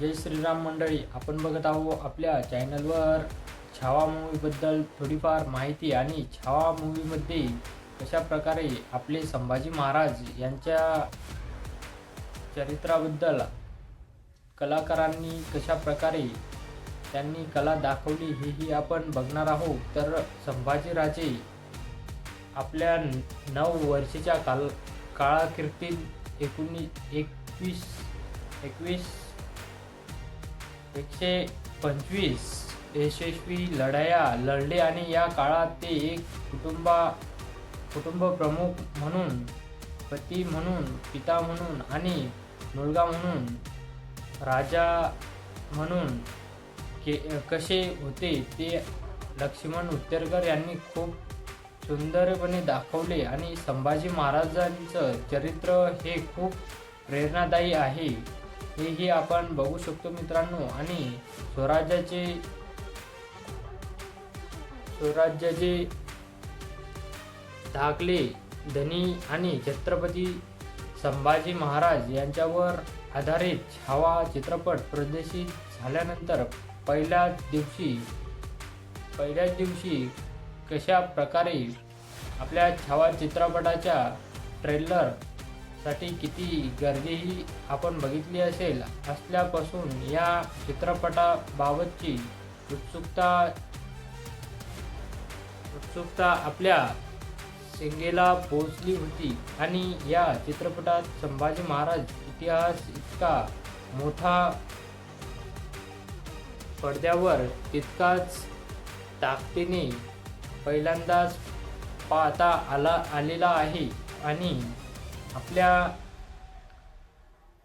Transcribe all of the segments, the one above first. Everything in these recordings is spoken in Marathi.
जय श्रीराम मंडळी आपण बघत आहोत आपल्या चॅनलवर छावा मूवीबद्दल थोडीफार माहिती आणि छावा मूवीमध्ये कशा प्रकारे आपले संभाजी महाराज यांच्या चरित्राबद्दल कलाकारांनी कशा प्रकारे त्यांनी कला दाखवली हेही आपण बघणार आहोत. तर संभाजीराजे आपल्या नऊ वर्षाच्या काल काळाकीर्तीत एकोणीस एकवीस एकवीस एकशे पंचवीस यशस्वी लढाया लढले आणि या काळात ते एक कुटुंबा कुटुंब प्रमुख म्हणून पती म्हणून पिता म्हणून आणि मुलगा म्हणून राजा म्हणून के कसे होते ते लक्ष्मण उत्तरकर यांनी खूप सुंदरपणे दाखवले आणि संभाजी महाराजांचं चरित्र हे खूप प्रेरणादायी आहे. हेही आपण बघू शकतो मित्रांनो. आणि स्वराज्याचे स्वराज्याचे धाकले धनी आणि छत्रपती संभाजी महाराज यांच्यावर आधारित छावा चित्रपट प्रदर्शित झाल्यानंतर पहिल्याच दिवशी पहिल्याच दिवशी कशा प्रकारे आपल्या छावा चित्रपटाच्या ट्रेलर साठी किती गर्दीही आपण बघितली असेल असल्यापासून या चित्रपटाबाबतची उत्सुकता उत्सुकता आपल्या शिंगेला पोहोचली होती. आणि या चित्रपटात संभाजी महाराज इतिहास इतका मोठा पडद्यावर तितकाच ताकदीने पहिल्यांदाच पाहता आला आलेला आहे. आणि आपल्या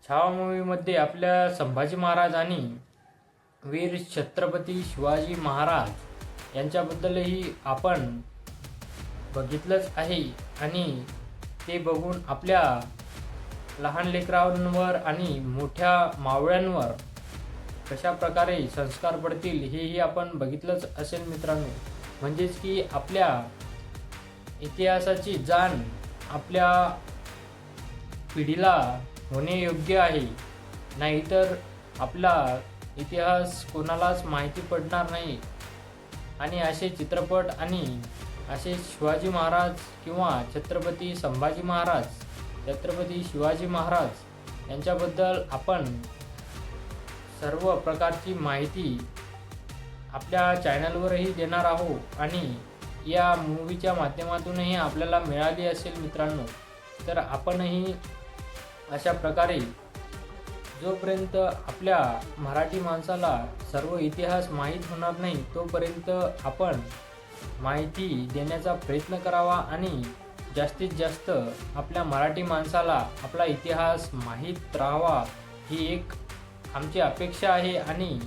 छावा मूवीमध्ये आपल्या संभाजी महाराज आणि वीर छत्रपती शिवाजी महाराज यांच्याबद्दलही आपण बघितलंच आहे आणि ते बघून आपल्या लहान लेकरांवर आणि मोठ्या मावळ्यांवर कशा प्रकारे संस्कार पडतील हेही आपण बघितलंच असेल मित्रांनो. म्हणजेच की आपल्या इतिहासाची जाण आपल्या पिढीला होणे योग्य आहे. नाहीतर आपला इतिहास कोणालाच माहिती पडणार नाही. आणि असे चित्रपट आणि असे शिवाजी महाराज किंवा छत्रपती संभाजी महाराज छत्रपती शिवाजी महाराज यांच्याबद्दल आपण सर्व प्रकारची माहिती आपल्या चॅनलवरही देणार आहोत आणि या मूवीच्या माध्यमातूनही आपल्याला मिळाली असेल मित्रांनो तर आपणही अशा प्रकारे जोपर्यंत आपल्या मराठी माणसाला सर्व इतिहास माहीत होणार नाही तोपर्यंत आपण माहिती देण्याचा प्रयत्न करावा आणि जास्तीत जास्त आपल्या मराठी माणसाला आपला इतिहास माहीत राहावा ही एक आमची अपेक्षा आहे आणि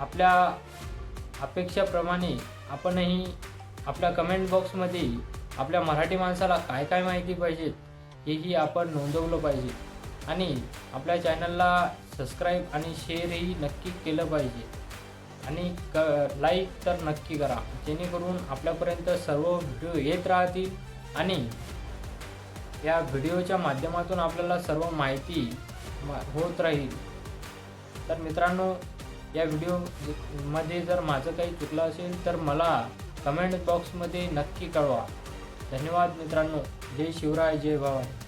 आपल्या अपेक्षाप्रमाणे आपणही आपल्या कमेंट बॉक्समध्ये आपल्या मराठी माणसाला काय काय माहिती पाहिजेत हेही आपण नोंदवलं पाहिजे. आणि आपल्या चॅनलला सबस्क्राईब आणि शेअरही नक्की केलं पाहिजे. आणि क लाईक तर नक्की करा. जेणेकरून आपल्यापर्यंत सर्व व्हिडिओ येत राहतील आणि या व्हिडिओच्या माध्यमातून आपल्याला सर्व माहिती होत राहील. तर मित्रांनो या व्हिडिओमध्ये जर माझं काही चुकलं असेल तर मला कमेंट बॉक्समध्ये नक्की कळवा. धन्यवाद मित्रांनो. जय शिवराय जय भवानी.